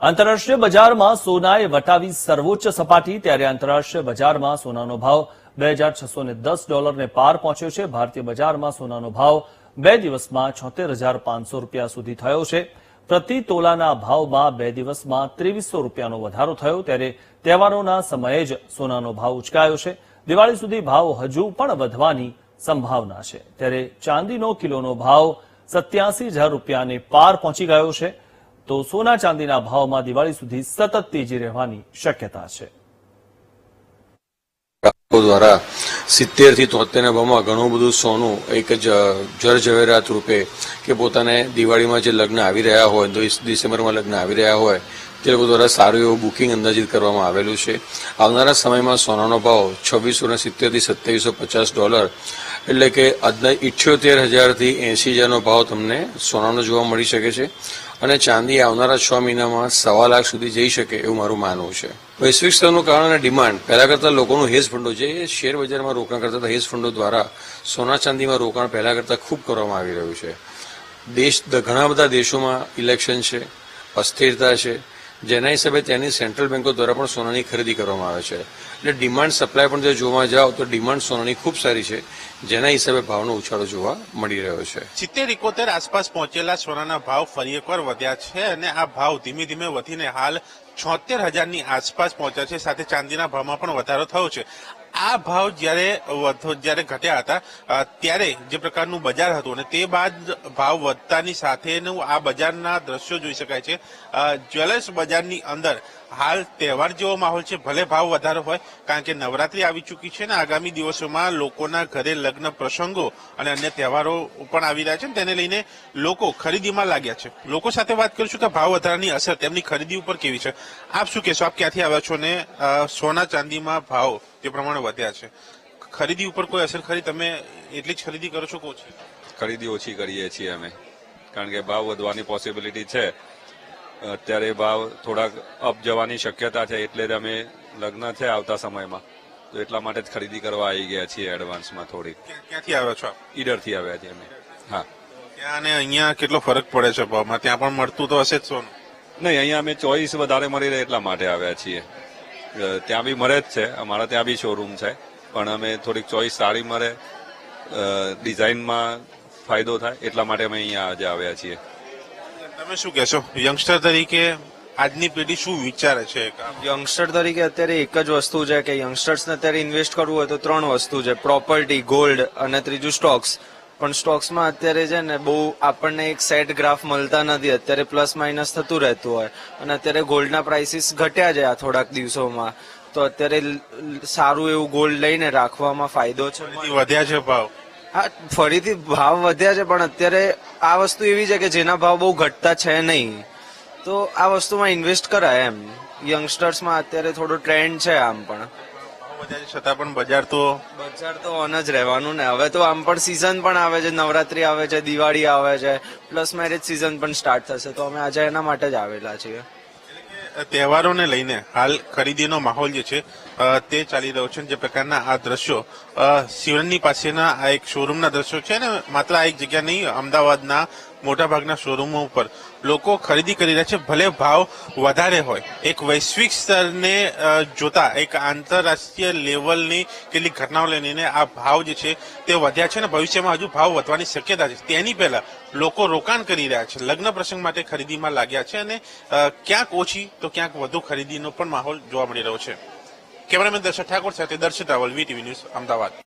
આંતરરાષ્ટ્રીય બજારમાં સોનાએ વટાવી સર્વોચ્ચ સપાટી, ત્યારે આંતરરાષ્ટ્રીય બજારમાં સોનાનો ભાવ બે હજાર છસો ને દસ ડોલરને પાર પહોંચ્યો છે. ભારતીય બજારમાં સોનાનો ભાવ બે દિવસમાં છોતેર હજાર પાંચસો રૂપિયા સુધી થયો છે. પ્રતિ તોલાના ભાવમાં બે દિવસમાં ત્રેવીસો રૂપિયાનો વધારો થયો, ત્યારે તહેવારોના સમયે જ સોનાનો ભાવ ઉચકાયો છે. દિવાળી સુધી ભાવ હજુ પણ વધવાની સંભાવના છે. ત્યારે ચાંદીનો કિલોનો ભાવ સત્યાસી હજાર રૂપિયાને પાર પહોંચી ગયો છે. તો સોના ચાંદીના ભાવમાં દિવાળી સુધી સતત તેજી રહેવાની શક્યતા છે. દ્વારા સિત્તેરથી તોતેરના ભાવમાં ઘણું બધું સોનું એક જ જરજવેરાત રૂપે કે પોતાને દિવાળીમાં જે લગ્ન આવી રહ્યા હોય ડિસેમ્બરમાં લગ્ન આવી રહ્યા હોય, તે લોકો દ્વારા સારું એવું બુકિંગ અંદાજિત કરવામાં આવેલું છે. આવનારા સમયમાં સોનાનો ભાવ છવ્વીસો ને સિત્તેરથી સત્યાવીસો પચાસ ડોલર એટલે કે ઇઠ્યોતેર હજારથી એંસી હજારનો ભાવ તમને સોનાનો જોવા મળી શકે છે. અને ચાંદી આવનારા છ મહિનામાં સવા લાખ સુધી જઈ શકે એવું મારું માનવું છે. વૈશ્વિક સ્તરનું કારણ અને ડિમાન્ડ. પહેલા કરતા લોકોનું હેજ ફંડો જે શેર બજારમાં રોકાણ કરતા હેજ ફંડો દ્વારા સોના ચાંદીમાં રોકાણ પહેલા કરતા ખૂબ કરવામાં આવી રહ્યું છે. દેશ, ઘણા બધા દેશોમાં ઇલેક્શન છે, અસ્થિરતા છે જેના હિસાબે ત્યાંની સેન્ટ્રલ બેન્કો દ્વારા પણ સોનાની ખરીદી કરવામાં આવે છે. એટલે ડિમાન્ડ સપ્લાય પણ જો જોવા જાઓ તો ડિમાન્ડ સોનાની ખૂબ સારી છે. જેના હિસાબે ભાવનો ઉછાળો જોવા મળી રહ્યો છે. સિત્તેર ઇકોતેર આસપાસ પહોંચેલા સોનાના ભાવ ફરી એકવાર વધ્યા છે અને આ ભાવ ધીમે ધીમે વધીને હાલ છોતેર હજારની આસપાસ પહોંચ્યા છે. સાથે ચાંદીના ભાવમાં પણ વધારો થયો છે. આ ભાવ જ્યારે જ્યારે ઘટ્યા હતા ત્યારે જે પ્રકારનું બજાર હતું અને તે બાદ ભાવ વધતાની સાથેનું આ બજારના દ્રશ્યો જોઈ શકાય છે. જ્વેલર્સ બજારની અંદર હાલ તહેવાર જેવો માહોલ છે, ભલે ભાવ વધારો હોય, કારણ કે નવરાત્રી આવી ચૂકી છે ને આગામી દિવસોમાં લોકોના ઘરે લગ્ન પ્રસંગો અને અન્ય તહેવારો પણ આવી રહ્યા છે તેને લઈને લોકો ખરીદીમાં લાગ્યા છે. લોકો સાથે વાત કરીશું કે ભાવ વધારાની અસર તેમની ખરીદી ઉપર કેવી છે. આપ શું કહેશો? આપ ક્યાંથી આવ્યા છો ને સોના ચાંદીમાં ભાવ તે પ્રમાણે વધ્યા છે. ખરીદી ઉપર કોઈ અસર ખરી? તમે એટલી જ ખરીદી કરો છો કે ઓછી ખરીદી ઓછી કરીએ છીએ અમે. કારણ કે ભાવ વધવાની પોસિબિલિટી છે. અત્યારે ભાવ થોડાક અપ જવાની શક્યતા છે એટલે જ અમે લગ્ન છે આવતા સમયમાં. તો એટલા માટે જ ખરીદી કરવા આવી ગયા છીએ એડવાન્સમાં થોડીક. ક્યાંથી આવ્યા છો ઈડરથી આવ્યા છીએ અમે. હા. ત્યાં અને અહીંયા કેટલો ફરક પડે છે ભાવમાં? ત્યાં પણ મળતું તો હશે જ સોનું. નહીં અહીંયા અમે ચોઈસ વધારે મળી રહે એટલા માટે આવ્યા છીએ. ત્યાં બી મળે જ છે. અમારા ત્યાં બી શોરૂમ છે. પણ અમે થોડીક ચોઈસ સારી મળે. ડિઝાઇનમાં ફાયદો થાય એટલા માટે અમે અહીંયા આજે આવ્યા છીએ. તમે શું કહેશો? યંગસ્ટર તરીકે આજની પેઢી શું વિચારે છે યંગસ્ટર તરીકે અત્યારે એક જ વસ્તુ છે કે યંગસ્ટર્સને અત્યારે ઇન્વેસ્ટ કરવું હોય તો ત્રણ વસ્તુ છે. પ્રોપર્ટી ગોલ્ડ અને ત્રીજું સ્ટોક્સ પણ સ્ટોક્સમાં અત્યારે છે ને બહુ આપણને એક સેટ ગ્રાફ મળતા નથી. અત્યારે પ્લસ માઇનસ થતું રહેતું હોય. અને અત્યારે ગોલ્ડના પ્રાઇસીસ ઘટ્યા છે આ થોડાક દિવસોમાં. તો અત્યારે સારું એવું ગોલ્ડ લઈને રાખવામાં ફાયદો છે. વધ્યા છે ભાવ? હા ફરીથી ભાવ વધ્યા છે પણ અત્યારે આ વસ્તુ એવી છે કે જેના ભાવ બહુ ઘટતા છે નહીં. તો આ વસ્તુમાં ઇન્વેસ્ટ કરાય એમ. યંગસ્ટર્સમાં અત્યારે થોડો ટ્રેન્ડ છે આમ પણ. છતાં પણ બજાર તો બજાર તો ઓન જ રહેવાનું ને. હવે તો આમ પણ સીઝન પણ આવે છે. નવરાત્રી આવે છે દિવાળી આવે છે. પ્લસ મેરેજ સીઝન પણ સ્ટાર્ટ થશે. તો અમે આજે એના માટે જ આવેલા છીએ. તહેવારોને લઈને હાલ ખરીદીનો માહોલ જે છે તે ચાલી રહ્યો છે જે પ્રકારના આ દ્રશ્યો. શિવરણની પાસેના આ એક શોરૂમના દ્રશ્યો છે ને? માત્ર આ એક જગ્યા નહીં અમદાવાદના મોટાભાગના શોરૂમો ઉપર. લોકો ખરીદી કરી રહ્યા છે, ભલે ભાવ વધારે હોય. એક વૈશ્વિક સ્તરને જોતા, એક આંતરરાષ્ટ્રીય લેવલની કેટલીક ઘટનાઓ લઈને આ ભાવ જે છે તે વધ્યા છે અને ભવિષ્યમાં હજુ ભાવ વધવાની શક્યતા છે. તેની પહેલા લોકો રોકાણ કરી રહ્યા છે, લગ્ન પ્રસંગ માટે ખરીદીમાં લાગ્યા છે અને ક્યાંક ઓછી તો ક્યાંક વધુ ખરીદીનો પણ માહોલ જોવા મળી રહ્યો છે. કેમેરામેન દર્શક ઠાકોર સાથે દર્શિત રાવલ વીટીવી ન્યૂઝ, અમદાવાદ.